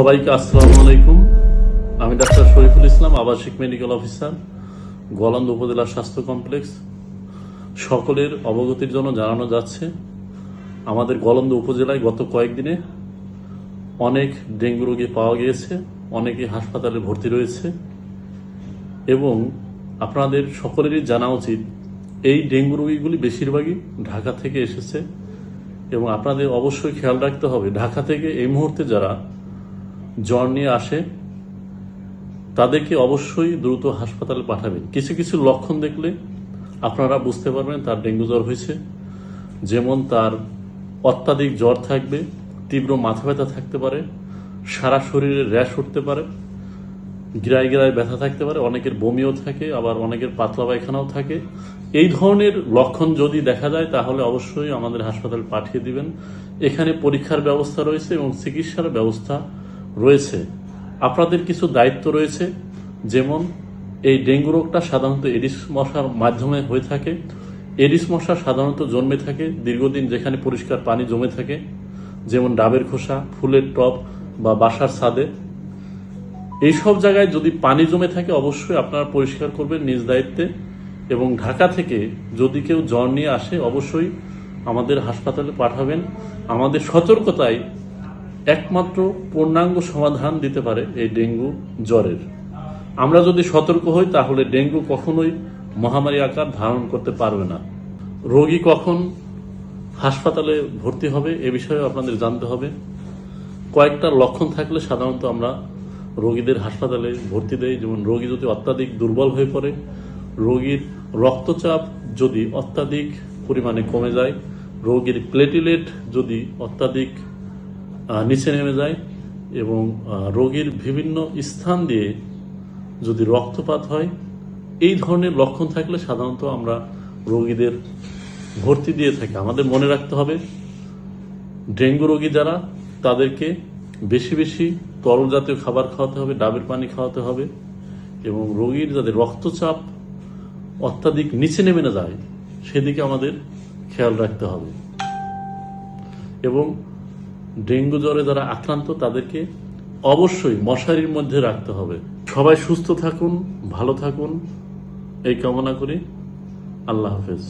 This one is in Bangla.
সবাইকে আসসালামু আলাইকুম। আমি ডাক্তার শরীফুল ইসলাম, আবাসিক মেডিকেল অফিসার, গোয়ালন্দ উপজেলা স্বাস্থ্য কমপ্লেক্স। সকলের অবগতির জন্য জানানো যাচ্ছে, আমাদের গলন্দ উপজেলায় গত কয়েকদিনে অনেক ডেঙ্গু রোগী পাওয়া গিয়েছে, অনেকে হাসপাতালে ভর্তি রয়েছে এবং আপনাদের সকলেরই জানা উচিত, এই ডেঙ্গু রোগীগুলি বেশিরভাগই ঢাকা থেকে এসেছে এবং আপনাদের অবশ্যই খেয়াল রাখতে হবে, ঢাকা থেকে এই মুহূর্তে যারা জ্বর নিয়ে আসে, তাদেরকে অবশ্যই দ্রুত হাসপাতালে পাঠাবেন। কিছু কিছু লক্ষণ দেখলে আপনারা বুঝতে পারবেন তার ডেঙ্গু জ্বর হয়েছে, যেমন তার অত্যাধিক জ্বর থাকবে, তীব্র মাথা ব্যথা থাকতে পারে, সারা শরীরে র্যাশ উঠতে পারে, গিরায় গিরায় ব্যথা থাকতে পারে, অনেকের বমিও থাকে, আবার অনেকের পাতলা পায়খানাও থাকে। এই ধরনের লক্ষণ যদি দেখা যায়, তাহলে অবশ্যই আমাদের হাসপাতাল পাঠিয়ে দিবেন। এখানে পরীক্ষার ব্যবস্থা রয়েছে এবং চিকিৎসার ব্যবস্থা রয়েছে। আপনাদের কিছু দায়িত্ব রয়েছে, যেমন এই ডেঙ্গু রোগটা সাধারণত এডিস মশার মাধ্যমে হয়ে থাকে। এডিস মশা সাধারণত জন্মে থাকে দীর্ঘদিন যেখানে পরিষ্কার পানি জমে থাকে, যেমন ডাবের খোসা, ফুলের টব বা বাসার ছাদে। এইসব জায়গায় যদি পানি জমে থাকে, অবশ্যই আপনারা পরিষ্কার করবেন নিজ দায়িত্বে। এবং ঢাকা থেকে যদি কেউ জ্বর নিয়ে আসে, অবশ্যই আমাদের হাসপাতালে পাঠাবেন। আমাদের সতর্কতায় একমাত্র পূর্ণাঙ্গ সমাধান দিতে পারে এই ডেঙ্গু জ্বরের। আমরা যদি সতর্ক হই, তাহলে ডেঙ্গু কখনোই মহামারী আকার ধারণ করতে পারবে না। রোগী কখন হাসপাতালে ভর্তি হবে, এ বিষয়ে আপনাদের জানতে হবে। কয়েকটা লক্ষণ থাকলে সাধারণত আমরা রোগীদের হাসপাতালে ভর্তি দেই। যেমন রোগী যদি অত্যাধিক দুর্বল হয়ে পড়ে, রোগীর রক্তচাপ যদি অত্যাধিক পরিমাণে কমে যায়, রোগীর প্লেটিলেট যদি অত্যাধিক নিচে নেমে যায় এবং রোগীর বিভিন্ন স্থান দিয়ে যদি রক্তপাত হয়, এই ধরনের লক্ষণ থাকলে সাধারণত আমরা রোগীদের ভর্তি দিয়ে থাকি। আমাদের মনে রাখতে হবে, ডেঙ্গু রোগী যারা, তাদেরকে বেশি বেশি তরল জাতীয় খাবার খাওয়াতে হবে, ডাবের পানি খাওয়াতে হবে এবং রোগীর যাতে রক্তচাপ অত্যাধিক নিচে নেমে না যায়, সেদিকে আমাদের খেয়াল রাখতে হবে। এবং ডেঙ্গু জ্বরে যারা আক্রান্ত, তাদেরকে অবশ্যই মশারির মধ্যে রাখতে হবে। সবাই সুস্থ থাকুন, ভালো থাকুন। এই কামনা করি। আল্লাহ হাফেজ।